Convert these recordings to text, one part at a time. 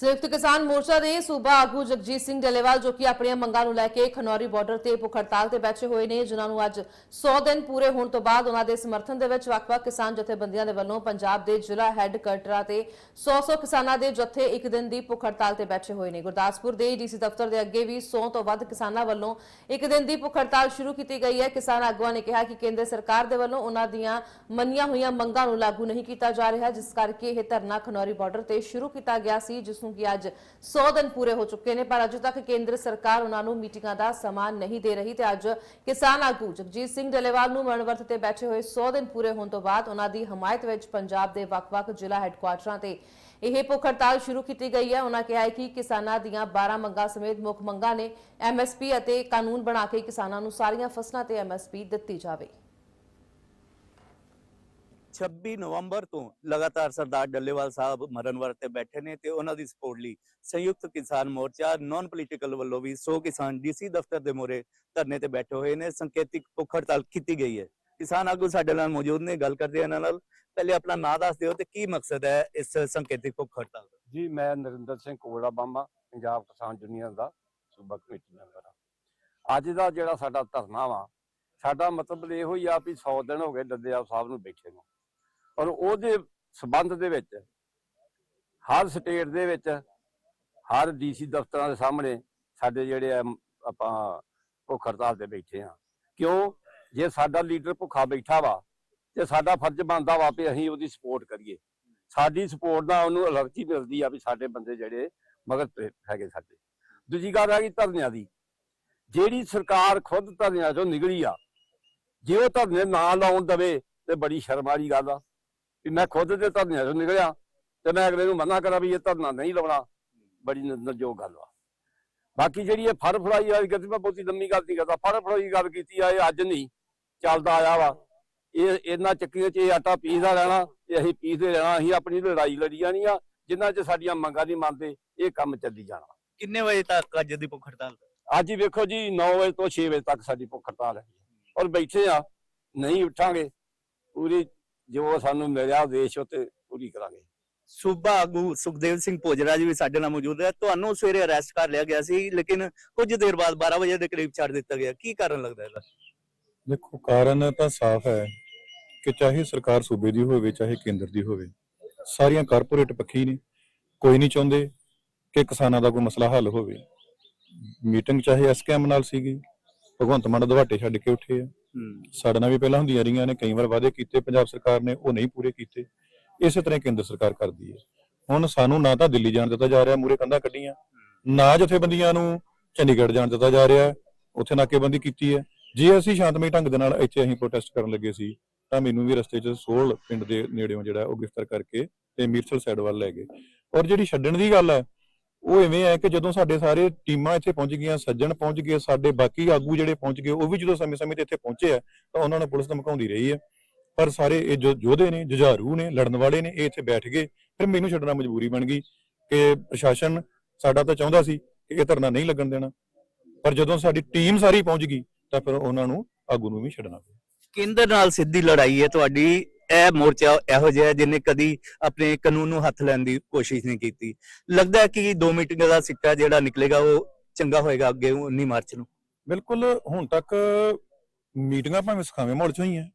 ਸੰਯੁਕਤ ਕਿਸਾਨ ਮੋਰਚਾ ਦੇ ਸੂਬਾ ਆਗੂ ਜਗਜੀਤ ਸਿੰਘ ਡੱਲੇਵਾਲ ਜੋ ਕਿ ਆਪਣੀਆਂ ਮੰਗਾਂ ਨੂੰ ਲੈ ਕੇ ਖਨੌਰੀ ਬਾਰਡਰ ਤੇ ਭੁੱਖ ਹੜਤਾਲ ਤੇ ਬੈਠੇ ਹੋਏ ਨੇ, ਜਿਨ੍ਹਾਂ ਨੂੰ ਅੱਜ 100 ਦਿਨ ਪੂਰੇ ਹੋਣ ਤੋਂ ਬਾਅਦ ਉਹਨਾਂ ਦੇ ਸਮਰਥਨ ਦੇ ਵਿੱਚ ਵੱਖ-ਵੱਖ ਕਿਸਾਨ ਜਥੇਬੰਦੀਆਂ ਦੇ ਵੱਲੋਂ ਪੰਜਾਬ ਦੇ ਜ਼ਿਲ੍ਹਾ ਹੈੱਡ ਕਟਰਾ ਤੇ 100-100 ਕਿਸਾਨਾਂ ਦੇ ਜਥੇ ਇੱਕ ਦਿਨ ਦੀ ਭੁੱਖ ਹੜਤਾਲ ਤੇ ਬੈਠੇ ਹੋਏ ਨੇ। ਗੁਰਦਾਸਪੁਰ ਦੇ ਡੀਸੀ ਦਫ਼ਤਰ ਦੇ ਅੱਗੇ ਵੀ 100 ਤੋਂ ਵੱਧ ਕਿਸਾਨਾਂ ਵੱਲੋਂ ਇੱਕ ਦਿਨ ਦੀ ਭੁੱਖ ਹੜਤਾਲ ਸ਼ੁਰੂ ਕੀਤੀ ਗਈ ਹੈ। ਕਿਸਾਨ ਆਗੂਆਂ ਨੇ ਕਿਹਾ ਕਿ ਕੇਂਦਰ ਸਰਕਾਰ ਦੇ ਵੱਲੋਂ ਉਹਨਾਂ ਦੀਆਂ ਮੰਨੀਆਂ ਹੋਈਆਂ ਮੰਗਾਂ ਨੂੰ ਲਾਗੂ ਨਹੀਂ ਕੀਤਾ ਜਾ ਰਿਹਾ, ਜਿਸ ਕਰਕੇ ਇਹ ਧਰਨਾ ਖਨੌਰੀ ਬਾਰਡਰ ਤੇ ਸ਼ੁਰੂ ਕੀਤਾ ਗਿਆ ਸੀ, ਜਿਸ ਕਿ ਅੱਜ 100 ਦਿਨ ਪੂਰੇ ਹੋ ਚੁੱਕੇ ਨੇ, ਪਰ ਅਜੇ ਤੱਕ ਕੇਂਦਰ ਸਰਕਾਰ ਉਹਨਾਂ ਨੂੰ ਮੀਟਿੰਗਾਂ ਦਾ ਸਮਾਂ ਨਹੀਂ ਦੇ ਰਹੀ ਤੇ ਅੱਜ ਕਿਸਾਨ ਆਗੂ ਜਗਜੀਤ ਸਿੰਘ ਡੱਲੇਵਾਲ ਨੂੰ ਮਨਵਰਤ ਤੇ ਬੈਠੇ ਹੋਏ 100 ਦਿਨ ਪੂਰੇ ਹੋਣ ਤੋਂ ਬਾਅਦ ਉਹਨਾਂ ਦੀ ਹਮਾਇਤ ਵਿੱਚ ਪੰਜਾਬ ਦੇ ਵੱਖ-ਵੱਖ ਜ਼ਿਲ੍ਹਾ ਹੈੱਡਕੁਆਟਰਾਂ ਤੇ ਇਹ ਭੁੱਖ ਹੜਤਾਲ ਸ਼ੁਰੂ ਕੀਤੀ ਗਈ ਹੈ। ਉਹਨਾਂ ਕਿਹਾ ਹੈ ਕਿ ਕਿਸਾਨਾਂ ਦੀਆਂ 12 ਮੰਗਾਂ ਸਮੇਤ ਮੁੱਖ ਮੰਗਾਂ ਨੇ ਐਮਐਸਪੀ ਅਤੇ ਕਾਨੂੰਨ ਬਣਾ ਕੇ ਕਿਸਾਨਾਂ ਨੂੰ ਸਾਰੀਆਂ ਫਸਲਾਂ ਤੇ ਐਮਐਸਪੀ ਦਿੱਤੀ ਜਾਵੇ। 26 ਨਵੰਬਰ ਤੋਂ ਲਗਾਤਾਰ ਸਰਦਾਰ ਡੱਲੇਵਾਲ ਸਾਹਿਬ ਮਰਨ ਤੇ ਬੈਠੇ ਨੇ ਤੇ ਉਹਨਾਂ ਦੀ ਸਪੋਰਟ ਲਈ ਸੰਯੁਕਤ ਕਿਸਾਨ ਮੋਰਚਾ ਨਾਨ ਪੋਲੀਟੀਕਲ ਵੱਲੋਂ ਵੀ 100 ਕਿਸਾਨ ਡੀਸੀ ਦਫ਼ਤਰ ਦੇ ਮੋਰੇ ਧਰਨੇ ਤੇ ਬੈਠੇ ਹੋਏ ਨੇ। ਸੰਕੇਤਿਕ ਭੁੱਖ ਹੜਤਾਲ ਕੀਤੀ ਗਈ ਹੈ। ਕਿਸਾਨ ਆਗੂ ਸਾਡੇ ਨਾਲ ਮੌਜੂਦ ਨੇ, ਗੱਲ ਕਰਦੇ ਇਹਨਾਂ ਨਾਲ। ਪਹਿਲੇ ਆਪਣਾ ਨਾਂ ਦੱਸ ਦਿਓ ਤੇ ਕੀ ਮਕਸਦ ਹੈ ਇਸ ਸੰਕੇਤਿਕ ਭੁੱਖ ਹੜਤਾਲ ਦਾ? ਜੀ, ਮੈਂ ਨਰਿੰਦਰ ਸਿੰਘ ਕੋੜਾ ਬਾਮਾ ਪੰਜਾਬ ਕਿਸਾਨ ਯੂਨੀਅਨ ਦਾ ਸੂਬਾ ਕਮੇਟੀ ਮੈਂਬਰ ਹਾਂ। ਅੱਜ ਦਾ ਜਿਹੜਾ ਸਾਡਾ ਧਰਨਾ ਵਾ, ਸਾਡਾ ਮਤਲਬ ਇਹੋ ਹੀ ਆ ਵੀ 100 ਦਿਨ ਹੋ ਗਏ ਡੱਲੇਵਾਲ ਸਾਹਿਬ ਨੂੰ ਬੈਠੇ ਨੂੰ। ਔਰ ਉਹਦੇ ਸਬੰਧ ਦੇ ਵਿੱਚ, ਹਰ ਸਟੇਟ ਦੇ ਵਿੱਚ, ਹਰ ਡੀਸੀ ਦਫ਼ਤਰਾਂ ਦੇ ਸਾਹਮਣੇ ਸਾਡੇ ਜਿਹੜੇ ਆ, ਆਪਾਂ ਭੁੱਖ ਹੜਤਾਲ ਤੇ ਬੈਠੇ ਆ ਕਿਉਂ? ਜੇ ਸਾਡਾ ਲੀਡਰ ਭੁੱਖਾ ਬੈਠਾ ਵਾ, ਤੇ ਸਾਡਾ ਫਰਜ਼ ਬਣਦਾ ਵਾ ਵੀ ਅਸੀਂ ਉਹਦੀ ਸਪੋਰਟ ਕਰੀਏ। ਸਾਡੀ ਸਪੋਰਟ ਦਾ ਉਹਨੂੰ ਅਲਰਜੀ ਮਿਲਦੀ ਆ ਵੀ ਸਾਡੇ ਬੰਦੇ ਜਿਹੜੇ ਮਗਰ ਹੈਗੇ ਸਾਡੇ। ਦੂਜੀ ਗੱਲ ਆ ਗਈ ਧਰਨਿਆਂ ਦੀ। ਜਿਹੜੀ ਸਰਕਾਰ ਖੁਦ ਧਰਨਿਆਂ ਚੋਂ ਨਿਕਲੀ ਆ, ਜੇ ਉਹ ਧਰਨੇ ਨਾ ਲਾਉਣ ਦਵੇ, ਤੇ ਬੜੀ ਸ਼ਰਮ ਵਾਲੀ ਗੱਲ ਆ। ਵੀ ਮੈਂ ਖੁਦ ਦੇ ਧਰਨਿਆਂ ਚੋਂ ਨਿਕਲਿਆ ਤੇ ਮੈਂ ਅਗਲੇ ਨੂੰ ਮਨਾ ਕਰਾਂ ਵੀ ਇਹ ਧਰਨਾ ਨਹੀਂ ਲਾਉਣਾ। ਬੜੀ ਨਜ਼ਰਯੋਗ ਗੱਲ ਵਾ ਬਾਕੀ ਜਿਹੜੀ ਇਹ ਫੜ ਫੜਾਈ ਵਾਲੀ ਗੱਲ ਮੈਂ ਬਹੁਤੀ ਲੰਮੀ ਗੱਲ ਨਹੀਂ ਕਰਦਾ। ਫੜ ਫੜਾਈ ਗੱਲ ਕੀਤੀ ਆ ਇਹ ਅੱਜ ਨਹੀਂ ਚੱਲਦਾ ਆਇਆ ਵਾ। ਇਹ ਇਹਨਾਂ ਚੱਕੀਆਂ 'ਚ ਇਹ ਆਟਾ ਪੀਸਦਾ ਰਹਿਣਾ ਇਹ ਅਸੀਂ ਪੀਸਦੇ ਰਹਿਣਾ ਅਸੀਂ ਆਪਣੀ ਲੜਾਈ ਲੜੀ ਜਾਣੀ ਆ। ਜਿੰਨਾ 'ਚ ਸਾਡੀਆਂ ਮੰਗਾਂ ਨਹੀਂ ਮੰਨਦੇ ਇਹ ਕੰਮ ਚੱਲੀ ਜਾਣਾ। ਕਿੰਨੇ ਵਜੇ ਤੱਕ ਅੱਜ ਦੀ ਭੁੱਖ ਹੜਤਾਲ? ਅੱਜ ਹੀ ਵੇਖੋ ਜੀ 9 ਵਜੇ ਤੋਂ 6 ਵਜੇ ਤੱਕ ਸਾਡੀ ਭੁੱਖ ਹੜਤਾਲ ਹੈ ਔਰ ਬੈਠੇ ਆ ਨਹੀਂ ਉੱਠਾਂਗੇ। ਪੂਰੀ ਜੋ ਸਾਨੂੰ ਮਿਲਿਆ ਉਦੇਸ਼ ਉਹ ਤੇ ਪੂਰੀ ਕਰਾਂਗੇ। ਸੂਬਾ ਆਗੂ ਸੁਖਦੇਵ ਸਿੰਘ ਭੋਜਰਾ ਜੀ ਵੀ ਸਾਡੇ ਨਾਲ ਮੌਜੂਦ ਹੈ। ਤੁਹਾਨੂੰ ਸਵੇਰੇ ਅਰੈਸਟ ਕਰ ਲਿਆ ਗਿਆ ਸੀ ਲੇਕਿਨ ਕੁਝ ਦੇਰ ਬਾਅਦ 12 ਵਜੇ ਦੇ ਕਰੀਬ ਛੱਡ ਦਿੱਤਾ ਗਿਆ। ਕੀ ਕਾਰਨ ਲੱਗਦਾ ਇਹਦਾ? ਦੇਖੋ ਕਾਰਨ ਤਾਂ ਸਾਫ਼ ਹੈ ਕਿ ਚਾਹੇ ਸਰਕਾਰ ਸੂਬੇ ਦੀ ਹੋਵੇ ਚਾਹੇ ਕੇਂਦਰ ਦੀ ਹੋਵੇ ਸਾਰੀਆਂ ਕਾਰਪੋਰੇਟ ਪੱਖੀ ਨੇ। ਕੋਈ ਨਹੀਂ ਚਾਹੁੰਦੇ ਕਿ ਕਿਸਾਨਾਂ ਦਾ ਕੋਈ ਮਸਲਾ ਹੱਲ ਹੋਵੇ। ਮੀਟਿੰਗ ਚਾਹੇ ਐਸਕੇਐਮ ਨਾਲ ਸੀਗੀ ਭਗਵੰਤ ਮਾਨ ਦਵਾਟੇ ਛੱਡ ਕੇ ਉੱਠੇ ਆ। ਸਾਡੇ ਨਾਲ ਵੀ ਪਹਿਲਾਂ ਹੁੰਦੀਆਂ ਰਹੀਆਂ ਨੇ ਕਈ ਵਾਰ ਵਾਅਦੇ ਕੀਤੇ ਪੰਜਾਬ ਸਰਕਾਰ ਨੇ ਉਹ ਨਹੀਂ ਪੂਰੇ ਕੀਤੇ। ਇਸੇ ਤਰ੍ਹਾਂ ਕੇਂਦਰ ਸਰਕਾਰ ਕਰਦੀ ਹੈ। ਹੁਣ ਸਾਨੂੰ ਨਾ ਤਾਂ ਦਿੱਲੀ ਜਾਣ ਦਿੱਤਾ ਜਾ ਰਿਹਾ ਮੂਰੇ ਕੰਧਾਂ ਕੱਢੀਆਂ ਨਾ ਜਥੇਬੰਦੀਆਂ ਨੂੰ ਚੰਡੀਗੜ੍ਹ ਜਾਣ ਦਿੱਤਾ ਜਾ ਰਿਹਾ ਉੱਥੇ ਨਾਕੇਬੰਦੀ ਕੀਤੀ ਹੈ। ਜੇ ਅਸੀਂ ਸ਼ਾਂਤਮਈ ਢੰਗ ਦੇ ਨਾਲ ਇੱਥੇ ਅਸੀਂ ਪ੍ਰੋਟੈਸਟ ਕਰਨ ਲੱਗੇ ਸੀ ਤਾਂ ਮੈਨੂੰ ਵੀ ਰਸਤੇ 'ਚ ਸੋਲ ਪਿੰਡ ਦੇ ਨੇੜਿਓਂ ਜਿਹੜਾ ਉਹ ਗ੍ਰਿਫਤਾਰ ਕਰਕੇ ਤੇ ਮੀਰਸਲ ਸਾਈਡ ਵੱਲ ਲੈ ਗਏ। ਔਰ ਜਿਹੜੀ ਛੱਡਣ ਦੀ ਗੱਲ ਹੈ ਉਹ ਐਵੇਂ ਹੈ ਕਿ ਜਦੋਂ ਸਾਡੇ ਸਾਰੇ ਟੀਮਾਂ ਇੱਥੇ ਪਹੁੰਚ ਗਈਆਂ, ਸੱਜਣ ਪਹੁੰਚ ਗਏ, ਸਾਡੇ ਬਾਕੀ ਆਗੂ ਜਿਹੜੇ ਪਹੁੰਚ ਗਏ, ਉਹ ਵੀ ਜਦੋਂ ਸਮੇਂ-ਸਮੇਂ ਤੇ ਇੱਥੇ ਪਹੁੰਚੇ ਆ, ਤਾਂ ਉਹਨਾਂ ਨੂੰ ਪੁਲਿਸ ਧਮਕਾਉਂਦੀ ਰਹੀ ਹੈ। ਪਰ ਸਾਰੇ ਇਹ ਯੋਧੇ ਨੇ, ਜੁਝਾਰੂ ਨੇ, ਲੜਨ ਵਾਲੇ ਨੇ, ਇਹ ਇੱਥੇ ਬੈਠ ਗਏ, ਫਿਰ ਮੈਨੂੰ ਛੱਡਣਾ ਮਜਬੂਰੀ ਬਣ ਗਈ ਕਿ ਪ੍ਰਸ਼ਾਸਨ ਸਾਡਾ ਤਾਂ ਚਾਹੁੰਦਾ ਸੀ ਕਿ ਇਹ ਧਰਨਾ ਨਹੀਂ ਲੱਗਣ ਦੇਣਾ। ਪਰ ਜਦੋਂ ਸਾਡੀ ਟੀਮ ਸਾਰੀ ਪਹੁੰਚ ਗਈ, ਤਾਂ ਫਿਰ ਉਹਨਾਂ ਨੂੰ ਆਗੂ ਨੂੰ ਵੀ ਛੱਡਣਾ ਪਿਆ। ਕੇਂਦਰ ਨਾਲ ਸਿੱਧੀ ਲੜਾਈ ਹੈ ਤੁਹਾਡੀ? ਇਹ ਮੋਰਚਾ ਇਹੋ ਜਿਹਾ ਹੈ ਕਦੀ ਆਪਣੇ ਕਾਨੂੰਨ ਨੂੰ ਹੱਥ ਲੈਣ ਦੀ ਕੋਸ਼ਿਸ਼ ਨਹੀਂ ਕੀਤੀ। ਲੱਗਦਾ ਹੈ ਕਿ ਦੋ ਮੀਟਿੰਗਾਂ ਦਾ ਸਿੱਟਾ ਜਿਹੜਾ ਨਿਕਲੇਗਾ ਉਹ ਚੰਗਾ ਹੋਏਗਾ ਅੱਗੇ 19 ਮਾਰਚ ਨੂੰ। ਬਿਲਕੁਲ, ਹੁਣ ਤੱਕ ਮੀਟਿੰਗਾਂ ਭਾਵੇਂ ਸੁਖਾਵੇਂ ਮਾਹੌਲ ਚ ਹੋਈਆਂ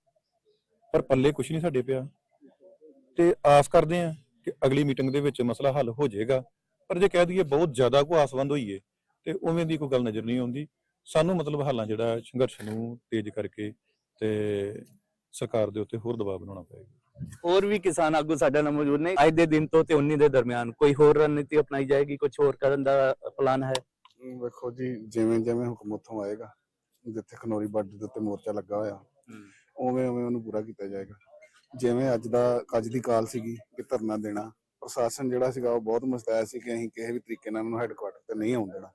ਪਰ ਪੱਲੇ ਕੁਝ ਨਹੀਂ ਸਾਡੇ ਪਿਆ। ਤੇ ਆਸ ਕਰਦੇ ਆ ਕਿ ਅਗਲੀ ਮੀਟਿੰਗ ਦੇ ਵਿੱਚ ਮਸਲਾ ਹੱਲ ਹੋ ਜਾਏਗਾ, ਪਰ ਜੇ ਕਹਿ ਦਈਏ ਬਹੁਤ ਜ਼ਿਆਦਾ ਕੋ ਆਸਵੰਦ ਹੋਈਏ, ਤੇ ਉਵੇਂ ਦੀ ਕੋਈ ਗੱਲ ਨਜ਼ਰ ਨਹੀਂ ਆਉਂਦੀ। ਸਾਨੂੰ ਮਤਲਬ ਹਾਲਾਂ ਜਿਹੜਾ ਸੰਘਰਸ਼ ਨੂੰ ਤੇਜ਼ ਕਰਕੇ ਤੇ ਸਰਕਾਰ ਦੇ ਉੱਤੇ ਹੋਰ ਦਬਾਅ ਬਣਾਉਣਾ ਪਏਗਾ। ਹੋਰ ਵੀ ਕਿਸਾਨ ਆਗੂ ਸਾਡੇ ਨਾਲ ਮੌਜੂਦ ਨੇ। ਅੱਜ ਦੇ ਦਿਨ ਤੋਂ ਤੇ 19 ਦੇ ਦਰਮਿਆਨ ਕੋਈ ਹੋਰ ਰਣਨੀਤੀ ਅਪਣਾਈ ਜਾਏਗੀ? ਕੁਝ ਹੋਰ ਕਰਨ ਦਾ ਪਲਾਨ ਹੈ? ਵੇਖੋ ਜੀ ਜਿਵੇਂ ਜਿਵੇਂ ਹੁਕਮ ਉੱਥੋਂ ਆਏਗਾ ਜਿੱਥੇ ਖਨੌਰੀ ਬਾਰਡਰ ਦੇ ਉੱਤੇ ਮੋਰਚਾ ਲੱਗਾ ਹੋਇਆ ਉਵੇਂ ਉਵੇਂ ਉਹਨੂੰ ਪੂਰਾ ਕੀਤਾ ਜਾਏਗਾ। ਜਿਵੇਂ ਅੱਜ ਦਾ ਅੱਜ ਦੀ ਕਾਲ ਸੀਗੀ ਕਿ ਧਰਨਾ ਦੇਣਾ ਪ੍ਰਸ਼ਾਸਨ ਜਿਹੜਾ ਸੀਗਾ ਉਹ ਬਹੁਤ ਮੁਸਤੈਦ ਸੀ ਕਿ ਅਸੀਂ ਕਿਸੇ ਵੀ ਤਰੀਕੇ ਨਾਲ ਉਹਨੂੰ ਹੈੱਡਕੁਆਟਰ ਤੇ ਨਹੀਂ ਆਉਣ ਦੇਣਾ।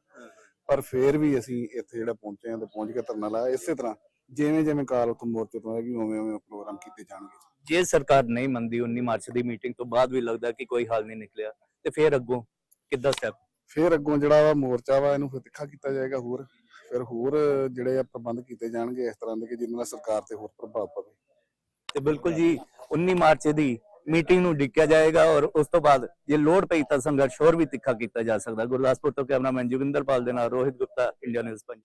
ਪਰ ਫੇਰ ਵੀ ਅਸੀਂ ਇੱਥੇ ਜਿਹੜਾ ਪਹੁੰਚੇ ਹਾਂ ਤੇ ਪਹੁੰਚ ਕੇ ਧਰਨਾ ਲਾਇਆ ਇਸੇ ਤਰ੍ਹਾਂ ਜਿਵੇਂ ਜਿਵੇਂ ਕਾਲ ਉੱਥੋਂ ਮੋਰਚੇ ਤੋਂ ਆਏਗੀ ਉਵੇਂ ਉਵੇਂ ਪ੍ਰੋਗਰਾਮ ਕੀਤੇ ਜਾਣਗੇ। ਜੇ ਸਰਕਾਰ ਨਹੀਂ ਮੰਨਦੀ 19 ਮਾਰਚ ਦੀ ਮੀਟਿੰਗ ਤੋਂ ਬਾਅਦ ਵੀ ਲੱਗਦਾ ਕਿ ਕੋਈ ਹੱਲ ਨਹੀਂ ਨਿਕਲਿਆ ਤੇ ਫਿਰ ਅੱਗੋਂ ਕਿੱਦਾਂ ਸਟੈਪ ਫਿਰ ਅੱਗੋਂ ਜਿਹੜਾ ਵਾ ਮੋਰਚਾ ਵਾ ਇਹਨੂੰ ਫਿਰ ਤਿੱਖਾ ਕੀਤਾ ਜਾਏਗਾ ਹੋਰ। ਫਿਰ ਹੋਰ ਜਿਹੜੇ ਆ ਪ੍ਰਬੰਧ ਕੀਤੇ ਜਾਣਗੇ ਇਸ ਤਰ੍ਹਾਂ ਦੇ ਕਿ ਜਿਹਦੇ ਨਾਲ ਸਰਕਾਰ ਤੇ ਹੋਰ ਪ੍ਰਭਾਵ ਪਵੇ। ਤੇ ਬਿਲਕੁਲ ਜੀ 19 ਮਾਰਚ ਦੀ ਮੀਟਿੰਗ ਨੂੰ ਡਿੱਕਿਆ ਜਾਏਗਾ ਔਰ ਉਸ ਤੋਂ ਬਾਅਦ ਜੇ ਲੋੜ ਪਈ ਤਾਂ ਸੰਘਰਸ਼ ਹੋਰ ਵੀ ਤਿੱਖਾ ਕੀਤਾ ਜਾ ਸਕਦਾ। ਗੁਰਦਾਸਪੁਰ ਤੋਂ ਕੈਮਰਾਮੈਨ ਜੋਗਿੰਦਰ ਪਾਲ ਦੇ ਨਾਲ ਰੋਹਿਤ ਗੁਪਤਾ ਇੰਡੀਆ ਨਿਊਜ਼ ਪੰਜ।